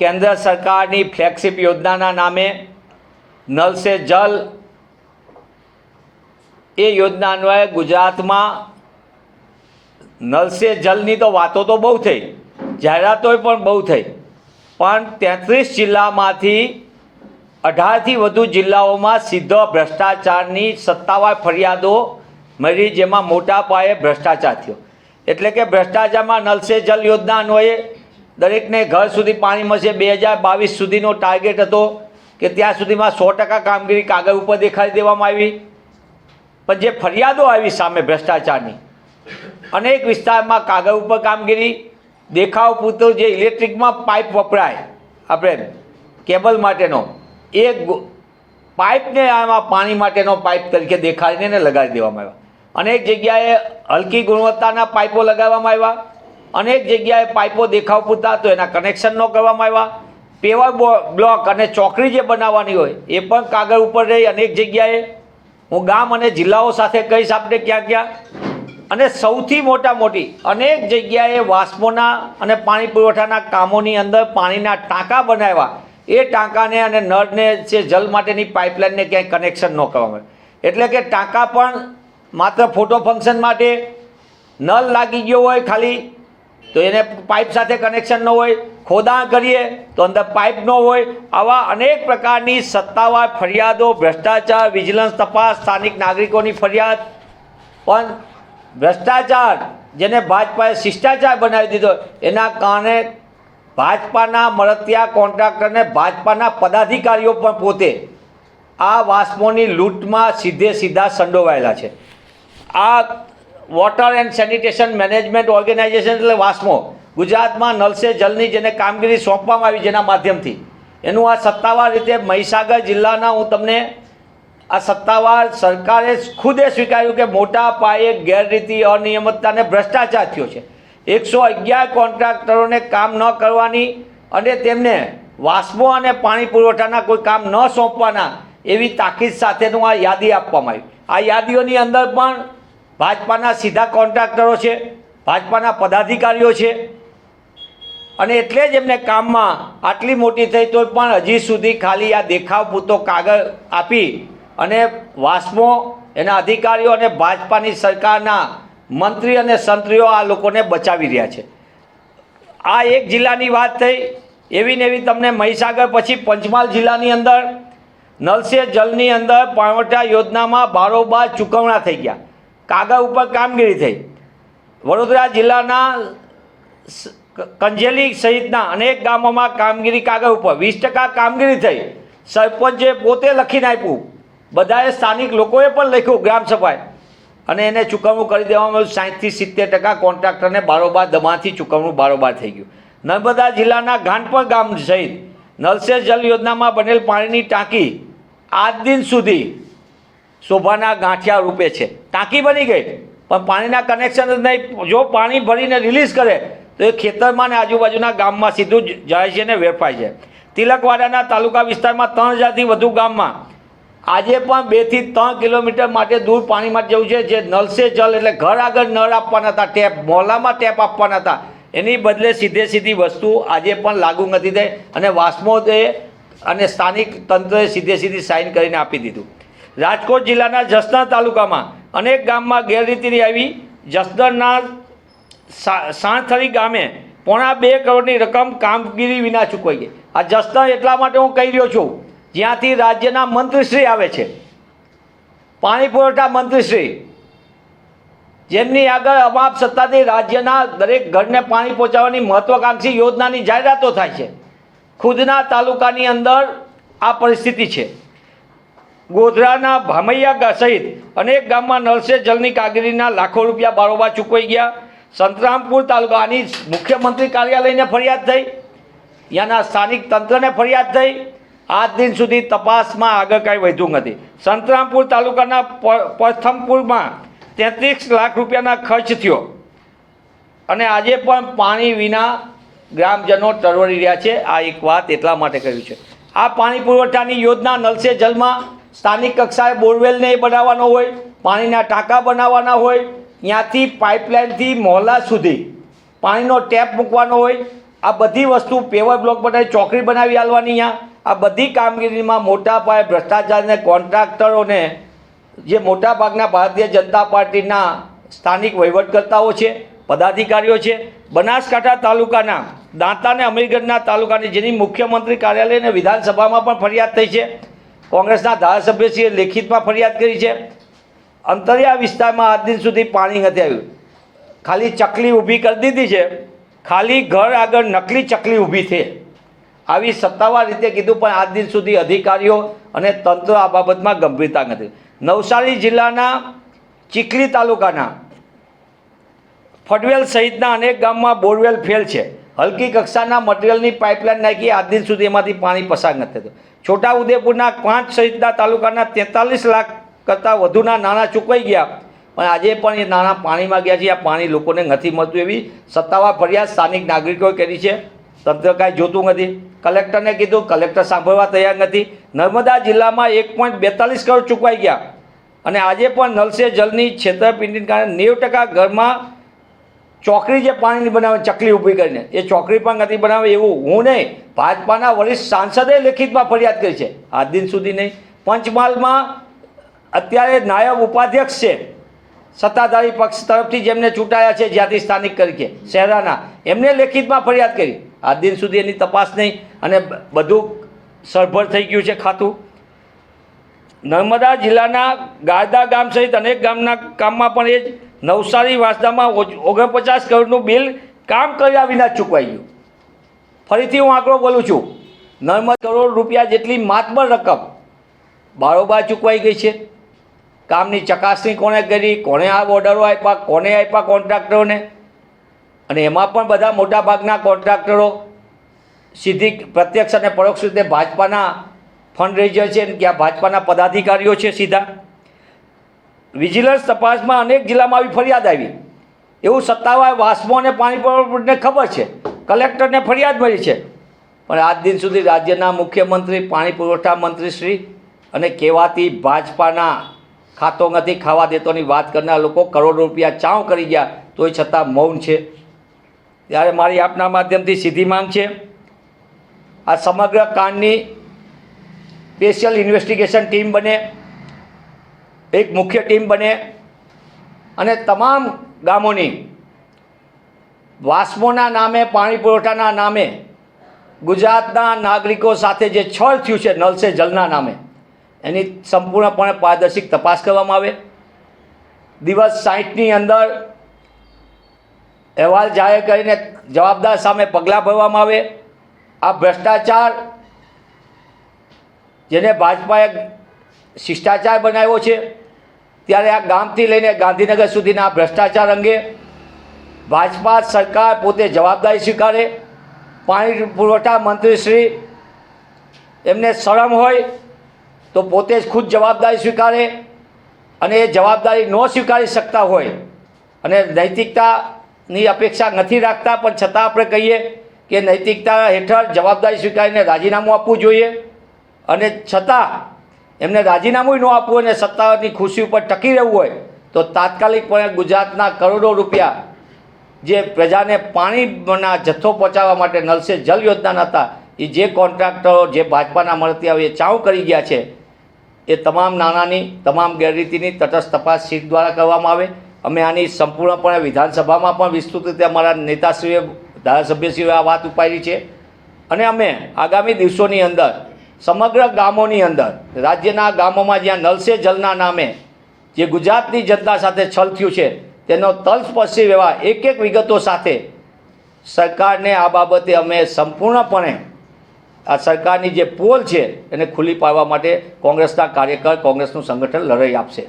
કેન્દ્ર સરકારની ફ્લેગશિપ યોજનાના નામે નલ સે જલ એ યોજના અન્વયે ગુજરાતમાં નલ સે જલની તો વાતો તો બહુ થઈ, જાહેરાતોય પણ બહુ થઈ. પણ તેત્રીસ જિલ્લામાંથી અઢારથી વધુ જિલ્લાઓમાં સીધો ભ્રષ્ટાચારની સત્તાવાર ફરિયાદો મળી જેમાં મોટા પાયે ભ્રષ્ટાચાર થયો. એટલે કે ભ્રષ્ટાચારમાં નલસે જલ યોજના અન્વયે દરેકને ઘર સુધી પાણી મળશે. બે હજાર બાવીસ સુધીનો ટાર્ગેટ હતો કે ત્યાં સુધીમાં સો ટકા કામગીરી કાગળ ઉપર દેખાડી દેવામાં આવી. પણ જે ફરિયાદો આવી સામે ભ્રષ્ટાચારની, અનેક વિસ્તારમાં કાગળ ઉપર કામગીરી, દેખાવ પૂરતું જે ઇલેક્ટ્રિકમાં પાઇપ વપરાય, આપણે કેબલ માટેનો, એ પાઇપને આમાં પાણી માટેનો પાઇપ તરીકે દેખાડીને લગાડી દેવામાં આવ્યા. અનેક જગ્યાએ હલકી ગુણવત્તાના પાઇપો લગાવવામાં આવ્યા. અનેક જગ્યાએ પાઇપો દેખાવ પૂરતા તો એના કનેક્શન ન કરવામાં આવ્યા. પેવર બ્લોક અને ચોકડી જે બનાવવાની હોય, એ પણ કાગળ ઉપર રહી અનેક જગ્યાએ. હું ગામ અને જિલ્લાઓ સાથે કહીશ આપણે ક્યાં ક્યાં. અને સૌથી મોટા મોટી અનેક જગ્યાએ વાસ્મોના અને પાણી પુરવઠાના કામોની અંદર પાણીના ટાંકા બનાવ્યા. એ ટાંકાને અને નળને જે જલ માટેની પાઇપલાઇનને ક્યાંય કનેક્શન ન કરવામાં આવે એટલે કે ટાંકા પણ માત્ર ફોટો ફંક્શન માટે નળ લાગી ગયો હોય ખાલી તો એને પાઇપ સાથે કનેક્શન ન હોય ખોદાણ કરીએ તો અંદર પાઇપ ન હોય. આવા અનેક પ્રકારની સત્તાવાર ફરિયાદો, ભ્રષ્ટાચાર વિજિલન્સ તપાસ, સ્થાનિક નાગરિકોની ફરિયાદ. પણ ભ્રષ્ટાચાર, જેને ભાજપાએ શિષ્ટાચાર બનાવી દીધો, એના કારણે ભાજપાના મળતિયા કોન્ટ્રાક્ટરને ભાજપાના પદાધિકારીઓ પણ પોતે આ વાસ્મોની લૂંટમાં સીધે સીધા સંડોવાયેલા છે. આ water and sanitation management organisation એટલે વાસ્મો. ગુજરાતમાં નલ સે જલની જેને કામગીરી સોંપવામાં આવી જેના માધ્યમથી. એનું આ સત્તાવાર રીતે મહીસાગર જિલ્લાના હું તમને આ સત્તાવાર સરકારે ખુદે સ્વીકાર્યું કે મોટા પાયે ગેરરીતિ અનિયમિતતા અને ભ્રષ્ટાચાર થયો છે. એકસો અગિયાર કોન્ટ્રાક્ટરોને કામ ન કરવાની અને તેમને વાસ્મો અને પાણી પુરવઠાના કોઈ કામ ન સોંપવાના એવી તાકીદ સાથેનું આ યાદી આપવામાં આવી. આ યાદીઓની અંદર પણ ભાજપાના સીધા કોન્ટ્રાક્ટરો છે, ભાજપાના પદાધિકારીઓ છે. અને એટલે જ એમને કામમાં આટલી મોટી થઈ તો પણ હજી સુધી ખાલી આ દેખાવ પૂરતો કાગળ આપી અને વાસ્મો એના અધિકારીઓ અને ભાજપાની સરકારના મંત્રી અને સંત્રીઓ આ લોકોને બચાવી રહ્યા છે. આ એક જિલ્લાની વાત થઈ, એવી ને એવી તમને મહીસાગર પછી પંચમહાલ જિલ્લાની અંદર, નલસે જલની અંદર પાણવટા યોજનામાં બારોબાર ચૂકવણા થઈ ગયા. કાગળ ઉપર કામગીરી થઈ. વડોદરા જિલ્લાના કંજેલી સહિતના અનેક ગામોમાં કામગીરી કાગળ ઉપર. વીસ ટકા કામગીરી થઈ. સરપંચે પોતે લખીને આપ્યું. બધાએ સ્થાનિક લોકોએ પણ લખ્યું ગ્રામ સભાએ. અને એને ચૂકવણું કરી દેવામાં આવ્યું. સાઠથી સિત્તેર ટકા કોન્ટ્રાક્ટરને બારોબાર દમાથી ચૂકવણું બારોબાર થઈ ગયું. નર્મદા જિલ્લાના ગાંઠપણ ગામ સહિત નલસે જલ યોજનામાં બનેલ પાણીની ટાંકી આજ દિન સુધી શોભાના ગાંઠિયા રૂપે છે. ટાંકી બની ગઈ. પણ પાણીના કનેક્શન જ નહીં. જો પાણી ભરીને રિલીઝ કરે, તો એ ખેતરમાં ને આજુબાજુના ગામમાં સીધું જાય છે ને વેપાય છે. તિલકવાડાના તાલુકા વિસ્તારમાં ત્રણ હજારથી વધુ ગામમાં આજે પણ બેથી ત્રણ કિલોમીટર માટે દૂર પાણીમાં જવું છે, જે નલ જલ એટલે ઘર આગળ નળ આપવાના હતા, ટેપ મોલામાં ટેપ આપવાના હતા. એની બદલે સીધે સીધી વસ્તુ આજે પણ લાગુ નથી થઈ અને વાસ્મોદે અને સ્થાનિક તંત્રએ સીધે સીધી સાઇન કરીને આપી દીધું. રાજકોટ જિલ્લાના જસના તાલુકામાં અનેક ગામમાં ગેરરીતિની આવી. જસદણના સા- સાણથળી ગામે પોણા બે કરોડની રકમ કામગીરી વિના ચૂકવાઈ ગઈ. આ જસદણ એટલા માટે હું કહી રહ્યો છું, જ્યાંથી રાજ્યના મંત્રીશ્રી આવે છે. પાણી પુરવઠા મંત્રીશ્રી, જેમની આગળ અમાપ સત્તાથી રાજ્યના દરેક ઘરને પાણી પહોંચાડવાની મહત્વાકાંક્ષી યોજનાની જાહેરાતો થાય છે. ખુદના તાલુકાની અંદર આ પરિસ્થિતિ છે. ગોધરાના ભામૈયા સહિત અનેક ગામમાં નળ જલની કામગીરીના લાખો રૂપિયા બારોબાર ચૂકવાઈ ગયા. સંતરામપુર તાલુકાની મુખ્યમંત્રી કાર્યાલયને ફરિયાદ થઈ. ત્યાંના સ્થાનિક તંત્રને ફરિયાદ થઈ. આજ દિન સુધી તપાસમાં આગળ કાંઈ વધ્યું નથી. સંતરામપુર તાલુકાના પ્રથમપુરમાં તેત્રીસ લાખ રૂપિયાના ખર્ચ થયો. અને આજે પણ પાણી વિના ગ્રામજનો તરવરી રહ્યા છે. આ એક વાત એટલા માટે કર્યું છે. આ પાણી પુરવઠાની યોજના નલસે જલમાં સ્થાનિક કક્ષાએ બોરવેલને એ બનાવવાનો હોય, પાણીના ટાંકા બનાવવાના હોય, ત્યાંથી પાઇપલાઇનથી મોહલ્લા સુધી પાણીનો ટેપ મૂકવાનો હોય, આ બધી વસ્તુ પેવર બ્લોક બનાવી, ચોકડી બનાવી આલવાની અહીંયા આ બધી કામગીરીમાં મોટા પાયે ભ્રષ્ટાચારને કોન્ટ્રાક્ટરોને જે મોટા ભાગના ભારતીય જનતા પાર્ટીના સ્થાનિક વહીવટકર્તાઓ છે, પદાધિકારીઓ છે, બનાસકાંઠા તાલુકાના દાંતા અને અમીરગઢના તાલુકાની જેની મુખ્યમંત્રી કાર્યાલય અને વિધાનસભામાં પણ ફરિયાદ થઈ છે કોંગ્રેસના ધારાસભ્યશ્રીએ લેખિતમાં ફરિયાદ કરી છે. અંતરિયા વિસ્તારમાં આજ દિન સુધી પાણી નથી આવ્યું. ખાલી ચકલી ઊભી કરી દીધી છે. ખાલી ઘર આગળ નકલી ચકલી ઊભી થઈ આવી સત્તાવાર રીતે કીધું પણ આજ દિન સુધી અધિકારીઓ અને તંત્ર આ બાબતમાં ગંભીરતા નથી. નવસારી જિલ્લાના ચીખલી તાલુકાના ફડવેલ સહિતના અનેક ગામમાં બોરવેલ ફેલ છે. હલકી કક્ષાના મટીરિયલની પાઇપલાઇન નાખી આજ દિન સુધી એમાંથી પાણી પસાર નથી થતું. છોટાઉદેપુરના પાંચ સહિતના તાલુકાના તેતાલીસ લાખ કરતાં વધુના નાણાં ચૂકવાઈ ગયા. પણ આજે પણ એ નાણાં પાણીમાં ગયા છે. આ પાણી લોકોને નથી મળતું એવી સત્તાવાર ફરિયાદ સ્થાનિક નાગરિકોએ કરી છે. તંત્ર કાંઈ જોતું નથી. કલેક્ટરને કીધું, કલેક્ટર સાંભળવા તૈયાર નથી. નર્મદા જિલ્લામાં એક પોઈન્ટ બેતાલીસ કરોડ ચૂકવાઈ ગયા. અને આજે પણ નલસે જલની છેતરપિંડીને કારણે નેવું ટકા ઘરમાં ચોકડી જે પાણીની બનાવે, ચકલી ઊભી કરીને. એ ચોકડી પણ નથી બનાવે એવું હું નહીં. ભાજપાના વરિષ્ઠ સાંસદે લેખિતમાં ફરિયાદ કરી છે. આજ દિન સુધી નહીં. પંચમહાલમાં અત્યારે નાયબ ઉપાધ્યક્ષ છે. સત્તાધારી પક્ષ તરફથી જેમને ચૂંટાયા છે, જ્યાંથી સ્થાનિક તરીકે. શહેરાના. એમને લેખિતમાં ફરિયાદ કરી. આજ દિન સુધી એની તપાસ નહીં. અને બધું સરભર થઈ ગયું છે ખાતું. નર્મદા જિલ્લાના ગારદા ગામ સહિત અનેક ગામના કામમાં પણ એ જ નવસારી વાસદામાં ઓગ- ઓગણપચાસ કરોડનું બિલ કામ કર્યા વિના ચૂકવાઈ ગયું. ફરીથી હું આંકડો બોલું છું. નર્મદ કરોડ રૂપિયા જેટલી માતબર રકમ બારોબાર ચૂકવાઈ ગઈ છે. કામની ચકાસણી કોણે કરી, કોણે આ ઓર્ડરો આપ્યા કોને આપ્યા કોન્ટ્રાક્ટરોને? અને એમાં પણ બધા મોટાભાગના કોન્ટ્રાક્ટરો સીધી પ્રત્યક્ષ અને પરોક્ષ રીતે ભાજપાના ફંડ રેઝર છે કે ત્યાં ભાજપાના પદાધિકારીઓ છે સીધા. વિજિલન્સ તપાસમાં અનેક જિલ્લામાં આવી ફરિયાદ આવી. એવું સત્તાવાર પાણી પુરવઠાને ખબર છે. કલેક્ટરને ફરિયાદ મળી છે. પણ આજ દિન સુધી રાજ્યના મુખ્યમંત્રી, પાણી પુરવઠા મંત્રી શ્રી અને કહેવાતી ભાજપાના ખાતો નથી, ખાવા દેતોની વાત કરનાર લોકો કરોડો રૂપિયા ચાવ કરી ગયા, તોય છતાં મૌન છે. ત્યારે મારી આપના માધ્યમથી સીધી માંગ છે. આ સમગ્ર કાંડની સ્પેશિયલ ઇન્વેસ્ટિગેશન ટીમ બને. એક મુખ્ય ટીમ બને અને તમામ ગામોની વાસ્મોના નામે, પાણી પુરવઠાના નામે, ગુજરાતના નાગરિકો સાથે જે છળ થયું છે નલ સે જલના નામે, એની સંપૂર્ણપણે પારદર્શિક તપાસ કરવામાં આવે. દિવસ સાહીઠની અંદર અહેવાલ જાહેર કરીને જવાબદાર સામે પગલાં ભરવામાં આવે. આ ભ્રષ્ટાચાર જેને ભાજપાએ શિષ્ટાચાર બનાવ્યો છે ત્યારે આ ગામથી લઈને ગાંધીનગર સુધીના ભ્રષ્ટાચાર અંગે ભાજપા સરકાર પોતે જવાબદારી સ્વીકારે. પાણી પુરવઠા મંત્રી શ્રી એમને શરમ હોય તો પોતે જ ખુદ જવાબદારી સ્વીકારે અને એ જવાબદારી ન સ્વીકારી શકતા હોય અને નૈતિકતાની અપેક્ષા નથી રાખતા, પણ છતાં આપણે કહીએ કે નૈતિકતા હેઠળ જવાબદારી સ્વીકારીને રાજીનામું આપવું જોઈએ. અને છતાં એમને રાજીનામું ન આપવું અને સત્તાની ખુશી ઉપર ટકી રહેવું હોય, તો તાત્કાલિકપણે ગુજરાતના કરોડો રૂપિયા જે પ્રજાને પાણીના જથ્થો પહોંચાડવા માટે નલસે જલ યોજના હતા, એ જે કોન્ટ્રાક્ટરો જે ભાજપાના મળતી આવે એ ચાઉ કરી ગયા છે, એ તમામ નાણાંની, તમામ ગેરરીતિની તટસ્થ તપાસ સીટ દ્વારા કરવામાં આવે. અમે આની સંપૂર્ણપણે વિધાનસભામાં પણ વિસ્તૃત રીતે અમારા નેતાશ્રીએ ધારાસભ્યશ્રીઓએ આ વાત ઉપાડી છે. અને અમે આગામી દિવસોની અંદર સમગ્ર ગામોની અંદર, રાજ્યના ગામોમાં જ્યાં નલસે જલના નામે જે ગુજરાતની જનતા સાથે છલ છે, તેનો તલસ્પર્શી વ્યવહાર એક એક વિગતો સાથે સરકારને આ બાબતે અમે સંપૂર્ણપણે આ સરકારની જે પોલ છે, એને ખુલ્લી પાડવા માટે કોંગ્રેસના કાર્યકર કોંગ્રેસનું સંગઠન લડાઈ આપશે.